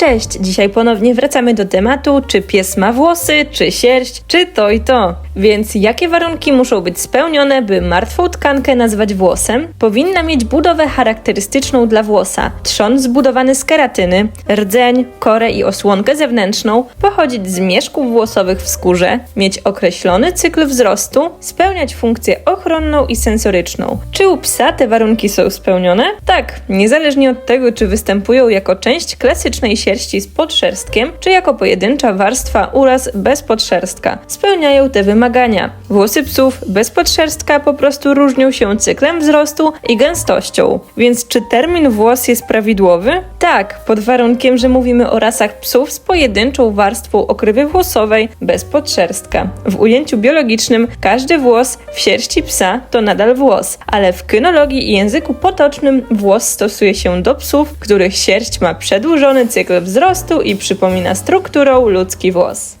Cześć! Dzisiaj ponownie wracamy do tematu, czy pies ma włosy, czy sierść, czy to i to. Więc jakie warunki muszą być spełnione, by martwą tkankę nazwać włosem? Powinna mieć budowę charakterystyczną dla włosa. Trzon zbudowany z keratyny, rdzeń, korę i osłonkę zewnętrzną, pochodzić z mieszków włosowych w skórze, mieć określony cykl wzrostu, spełniać funkcję ochronną i sensoryczną. Czy u psa te warunki są spełnione? Tak, niezależnie od tego, czy występują jako część klasycznej sierści z podszerstkiem, czy jako pojedyncza warstwa uraz bez podszerstka. Spełniają te wymagania. Włosy psów bez podszerstka po prostu różnią się cyklem wzrostu i gęstością. Więc czy termin włos jest prawidłowy? Tak, pod warunkiem, że mówimy o rasach psów z pojedynczą warstwą okrywy włosowej bez podszerstka. W ujęciu biologicznym każdy włos w sierści psa to nadal włos, ale w kynologii i języku potocznym włos stosuje się do psów, których sierść ma przedłużony cykl wzrostu i przypomina strukturą ludzki włos.